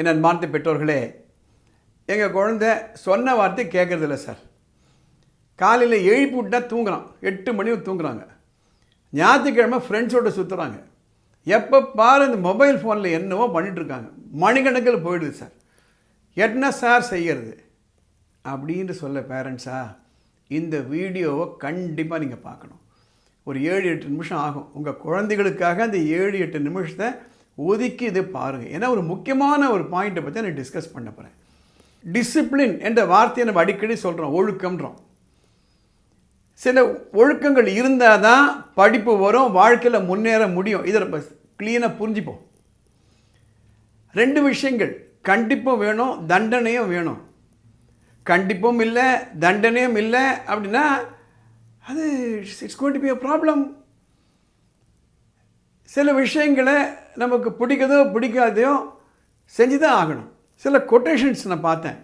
என் அன்பார்ந்த பெற்றோர்களே எங்கள் குழந்தை சொன்ன வார்த்தை கேட்குறதில்ல சார். காலையில் எழுப்பி விட்டா தூங்குறான். எட்டு மணி தூங்குறாங்க. ஞாயிற்றுக்கிழமை ஃப்ரெண்ட்ஸோடு சுற்றுறாங்க எப்போ பாரு இந்த மொபைல் ஃபோனில் என்னவோ பண்ணிகிட்ருக்காங்க மணிக்கணக்கில் போயிடுது சார். என்ன சார் செய்கிறது அப்படின்னு சொல்ல பேரண்ட்ஸா இந்த வீடியோவை கண்டிப்பாக நீங்கள் பார்க்கணும். ஒரு ஏழு எட்டு நிமிஷம் ஆகும். உங்கள் குழந்தைகளுக்காக அந்த ஏழு எட்டு நிமிஷத்தை ஒதுக்கி இதை பாருங்கள் ஏன்னா ஒரு முக்கியமான ஒரு பாயிண்ட்டை பற்றி நான் டிஸ்கஸ் பண்ண போகிறேன் டிசிப்ளின் என்ற வார்த்தையை நம்ம அடிக்கடி சொல்கிறோம் ஒழுக்கம்ன்றோம். சில ஒழுக்கங்கள் இருந்தால் தான் படிப்பு வரும் வாழ்க்கையில் முன்னேற முடியும். இதை நம்ம க்ளீனாக புரிஞ்சுப்போம். ரெண்டு விஷயங்கள் கண்டிப்பும் வேணும் தண்டனையும் வேணும். கண்டிப்பும் இல்லை தண்டனையும் இல்லை அப்படின்னா அது it's going to be a problem சில விஷயங்களை நமக்கு பிடிக்கதோ பிடிக்காதையோ செஞ்சு தான் ஆகணும். சில கொட்டேஷன்ஸ் நான் பார்த்தேன்.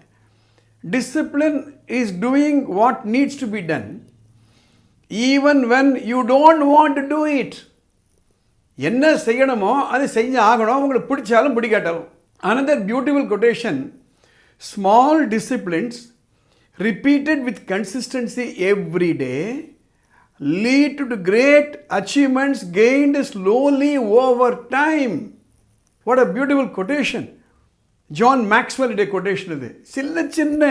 Discipline is doing what needs to be done even when you don't want to do it என்ன செய்யணுமோ அதை செஞ்சு ஆகணும். உங்களுக்கு பிடிச்சாலும் பிடிக்காட்டாலும். Another beautiful quotation small disciplines repeated with consistency every day lead to great achievements gained slowly over time What a beautiful quotation John மேக்ஸ்வெலுடைய quotation இது சின்ன சின்ன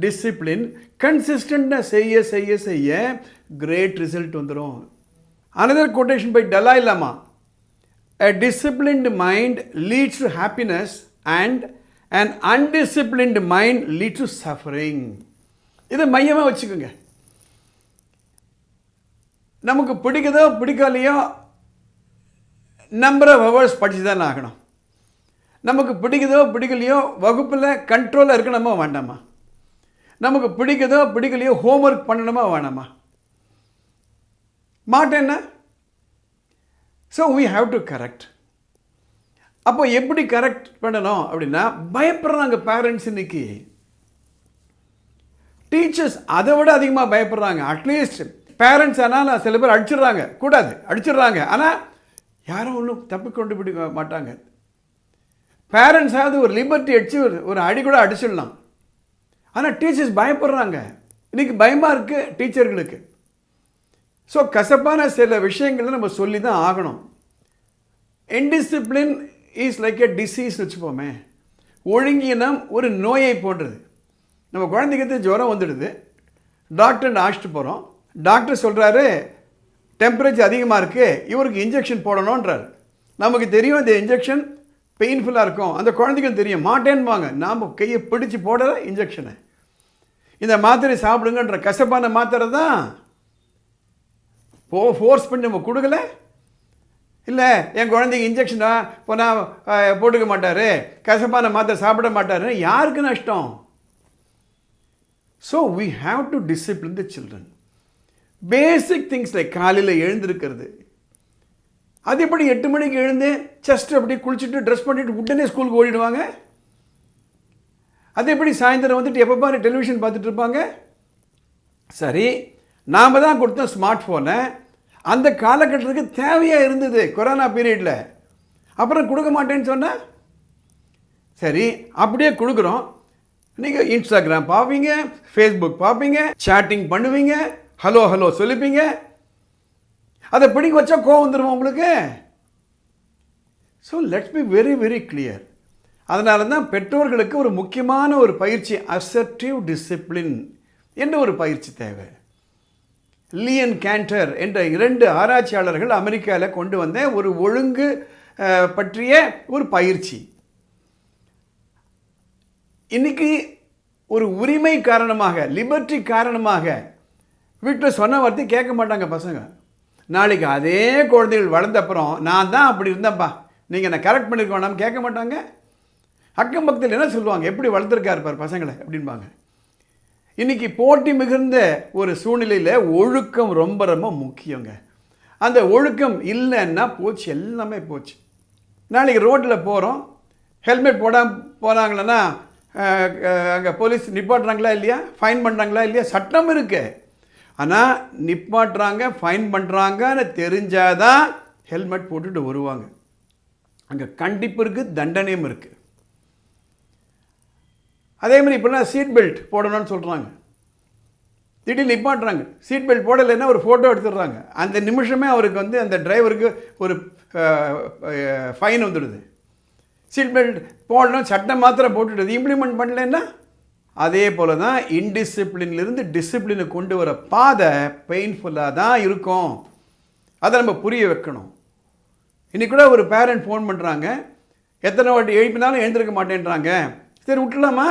டிசிப்ளின் கன்சிஸ்டண்ட்டாக செய்ய செய்ய செய்ய கிரேட் ரிசல்ட் வந்துடும் another quotation by Dalai Lama a disciplined mind leads to happiness and and undisciplined mind lead to suffering இதை மையமாக வச்சுக்கோங்க நமக்கு பிடிக்குதோ பிடிக்கலையோ நம்பர் ஆஃப் ஹவர்ஸ் படித்து தான் ஆகணும். நமக்கு பிடிக்குதோ பிடிக்கலையோ வகுப்பில் கண்ட்ரோலாக இருக்கணுமா வேண்டாமா? நமக்கு பிடிக்குதோ பிடிக்கலையோ ஹோம்ஒர்க் பண்ணணுமா வேணாமா? மாட்டேன்னா so we have to correct அப்போ எப்படி கரெக்ட் பண்ணணும் அப்படின்னா பயப்படுறாங்க பேரண்ட்ஸ் இன்னைக்கு. டீச்சர்ஸ் அதை விட அதிகமாக பயப்படுறாங்க. அட்லீஸ்ட் பேரண்ட்ஸ் ஆனால் சில பேர் அடிச்சிடுறாங்க. கூடாது. அடிச்சிடுறாங்க. ஆனால் யாரும் ஒன்றும் தப்பு கொண்டு பிடிக்க மாட்டாங்க. பேரண்ட்ஸாவது ஒரு லிபர்ட்டி அடித்து ஒரு ஒரு அடி கூட அடிச்சிடலாம். ஆனால் டீச்சர்ஸ் பயப்படுறாங்க. இன்றைக்கி பயமாக இருக்குது டீச்சர்களுக்கு. ஸோ கசப்பான சில விஷயங்களை நம்ம சொல்லி தான் ஆகணும் indiscipline is like a disease வச்சுப்போமே ஒழுங்கினம் ஒரு நோயை போன்றது. நம்ம குழந்தைக்கு ஜுரம் வந்துடுது? டாக்டர் அழைச்சிட்டு போகிறோம் டாக்டர் சொல்கிறாரு டெம்பரேச்சர் அதிகமாக இருக்குது இவருக்கு இன்ஜெக்ஷன் போடணுன்றார் நமக்கு தெரியும் இந்த இன்ஜெக்ஷன் பெயின்ஃபுல்லாக இருக்கும். அந்த குழந்தைக்கும் தெரியும் மாட்டேன்பாங்க. நாம் கையை பிடிச்சி போடுற இன்ஜெக்ஷனை இந்த மாத்திரை சாப்பிடுங்கன்ற கசப்பான மாத்திரை தான் போ ஃபோர்ஸ் பண்ணி நம்ம கொடுக்கல. இல்லை என் குழந்தைக்கு இன்ஜெக்ஷனா போனால் போட்டுக்க மாட்டார் கசப்பான மாத்திரை சாப்பிட மாட்டார் யாருக்கு நஷ்டம்? So we have to discipline the children basic things like காலையில் எழுந்திருக்கிறது. அது எப்படி எட்டு மணிக்கு எழுந்து செஸ்ட் அப்படி குளிச்சுட்டு ட்ரெஸ் பண்ணிட்டு உடனே ஸ்கூலுக்கு ஓடிடுவாங்க? அது எப்படி சாயந்தரம் வந்துட்டு எப்போ பாரு டெலிவிஷன் பார்த்துட்டு இருப்பாங்க? சரி நாம் தான் கொடுத்தோம் ஸ்மார்ட் ஃபோனை அந்த காலகட்டத்துக்கு தேவையாக இருந்தது கொரோனா பீரியடில் அப்புறம் கொடுக்க மாட்டேன்னு சொன்னால் சரி அப்படியே கொடுக்குறோம். நீங்கள் இன்ஸ்டாகிராம் பார்ப்பீங்க ஃபேஸ்புக் பார்ப்பீங்க சேட்டிங் பண்ணுவீங்க. ஹலோ ஹலோ சொல்லிப்பீங்க? அதை பிடிக்க வச்சா கோவம் வந்துடுமா உங்களுக்கு? So let's be very very clear அதனால தான் பெற்றோர்களுக்கு ஒரு முக்கியமான ஒரு பயிற்சி அசர்டிவ் டிசிப்ளின் என்ற ஒரு பயிற்சி தேவை. லியன் கேண்டர் என்ற இரண்டு ஆராய்ச்சியாளர்கள் அமெரிக்காவில் கொண்டு வந்த ஒரு ஒழுங்கு பற்றிய ஒரு பயிற்சி. இன்னைக்கு ஒரு உரிமை காரணமாக லிபர்ட்டி காரணமாக வீட்டில் சொன்ன வார்த்தை கேட்க மாட்டாங்க பசங்க. நாளைக்கு அதே குழந்தைகள் வளர்ந்த அப்புறம் நான் தான் அப்படி இருந்தேன்ப்பா நீங்கள் என்னை கரெக்ட் பண்ணிருக்க வேணாம் கேட்க மாட்டாங்க. அக்கம் பக்கத்தில் என்ன சொல்லுவாங்க? எப்படி வளர்த்துருக்காரு பார் பசங்களை அப்படின்பாங்க. இன்னைக்கு போட்டி மிகுந்த ஒரு சூழ்நிலையில் ஒழுக்கம் ரொம்ப ரொம்ப முக்கியங்க. அந்த ஒழுக்கம் இல்லைன்னா போச்சு எல்லாமே போச்சு. நாளைக்கு ரோட்டில் போகிறோம் ஹெல்மெட் போடாம போனாங்களன்னா அங்கே போலீஸ் நிப்பாட்டுறாங்களா இல்லையா? ஃபைன் பண்ணுறாங்களா இல்லையா? சட்டம் இருக்குது ஆனால் நிப்பாட்டுறாங்க ஃபைன் பண்ணுறாங்கன்னு தெரிஞ்சால் தான் ஹெல்மெட் போட்டுட்டு வருவாங்க. அங்கே கண்டிப்பு இருக்குது தண்டனையும் இருக்குது அதே மாதிரி இப்போலாம் சீட் பெல்ட் போடணும்னு சொல்கிறாங்க திடீர்னு நிப்பாட்டுறாங்க. சீட் பெல்ட் போடலைன்னா ஒரு ஃபோட்டோ எடுத்துடுறாங்க. அந்த நிமிஷமே அவருக்கு வந்து அந்த டிரைவருக்கு ஒரு ஃபைன் வந்துடுது. சீட் பெல்ட் போடணும் சட்டம் மாத்திரம் போட்டுடுது. இம்ப்ளிமெண்ட் பண்ணலைன்னா அதே போல தான் இன்டிசிப்ளின்லேருந்து டிசிப்ளினை கொண்டு வர பாதை பெயின்ஃபுல்லாக தான் இருக்கும். அதை நம்ம புரிய வைக்கணும். இன்றைக்கி கூட ஒரு பேரண்ட் ஃபோன் பண்ணுறாங்க எத்தனை வாட்டி எழுப்பினாலும் எழுந்திருக்க மாட்டேன்றாங்க. சரி விட்டுலாமா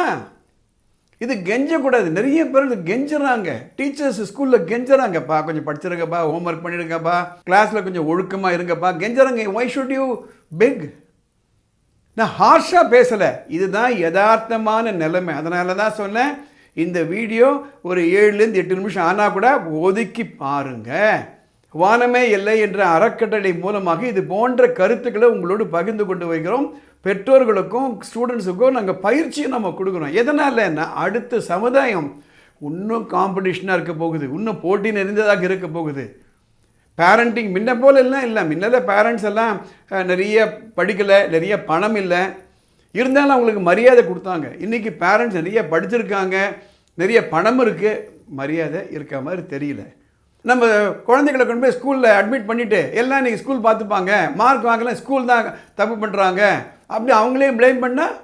இது கெஞ்சக்கூடாது. நிறைய பேர் இது கெஞ்சுறாங்க. டீச்சர்ஸ் ஸ்கூலில் கெஞ்சுறாங்கப்பா. கொஞ்சம் படிச்சிருங்கப்பா ஹோம்ஒர்க் பண்ணிடுங்கப்பா. கிளாஸில் கொஞ்சம் ஒழுக்கமாக இருங்கப்பா. கெஞ்சுறாங்க ஒய் ஷுட் யூ பிக் நான் ஹார்ஷாக பேசலை. இதுதான் யதார்த்தமான நிலைமை. அதனால தான் சொன்னேன் இந்த வீடியோ ஒரு ஏழுலேருந்து எட்டு நிமிஷம் ஆனால் கூட ஒதுக்கி பாருங்க. வானமே இல்லை என்ற அறக்கட்டளை மூலமாக இது போன்ற கருத்துக்களை உங்களோடு பகிர்ந்து கொண்டு வைக்கிறோம் பெற்றோர்களுக்கும் ஸ்டூடெண்ட்ஸுக்கும் நாங்கள் பயிற்சியும் நம்ம கொடுக்குறோம். எதனாலன்னா அடுத்த சமுதாயம் இன்னும் காம்படிஷனாக இருக்க போகுது. இன்னும் போட்டி நிறைந்ததாக இருக்க போகுது. பேரண்டிங் முன்ன போல எல்லாம் இல்லை. முன்னல பேரண்ட்ஸ் எல்லாம் நிறைய படிக்கலை நிறைய பணம் இல்லை. இருந்தாலும் அவங்களுக்கு மரியாதை கொடுத்தாங்க. இன்றைக்கி பேரண்ட்ஸ் நிறைய படிச்சிருக்காங்க நிறைய பணம் இருக்குது மரியாதை இருக்க மாதிரி தெரியல. நம்ம குழந்தைகளை கொண்டு போய் ஸ்கூலில் அட்மிட் பண்ணிவிட்டு எல்லாம் இன்றைக்கி ஸ்கூல் பார்த்துப்பாங்க. மார்க் வாங்கலாம் ஸ்கூல் தான் தப்பு பண்ணுறாங்க அப்படி அவங்களையும் ப்ளேம் பண்ணால்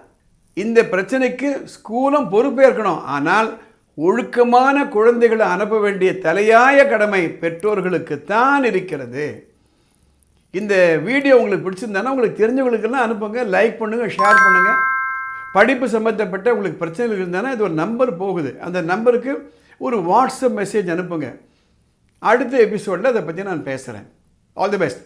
இந்த பிரச்சனைக்கு ஸ்கூலும் பொறுப்பேற்கணும் ஆனால் ஒழுக்கமான குழந்தைகளை அனுப்ப வேண்டிய தலையாய கடமை பெற்றோர்களுக்குத்தான் இருக்கிறது. இந்த வீடியோ உங்களுக்கு பிடிச்சிருந்தானா உங்களுக்கு தெரிஞ்சவங்களுக்கெல்லாம் அனுப்புங்க லைக் பண்ணுங்கள் ஷேர் பண்ணுங்கள் படிப்பு சம்மந்தப்பட்ட உங்களுக்கு பிரச்சனைகள் இருந்தானா இது ஒரு நம்பர் போகுது. அந்த நம்பருக்கு ஒரு வாட்ஸ்அப் மெசேஜ் அனுப்புங்க. அடுத்த எபிசோடில் அதை பற்றி நான் பேசுகிறேன் ஆல் தி பெஸ்ட்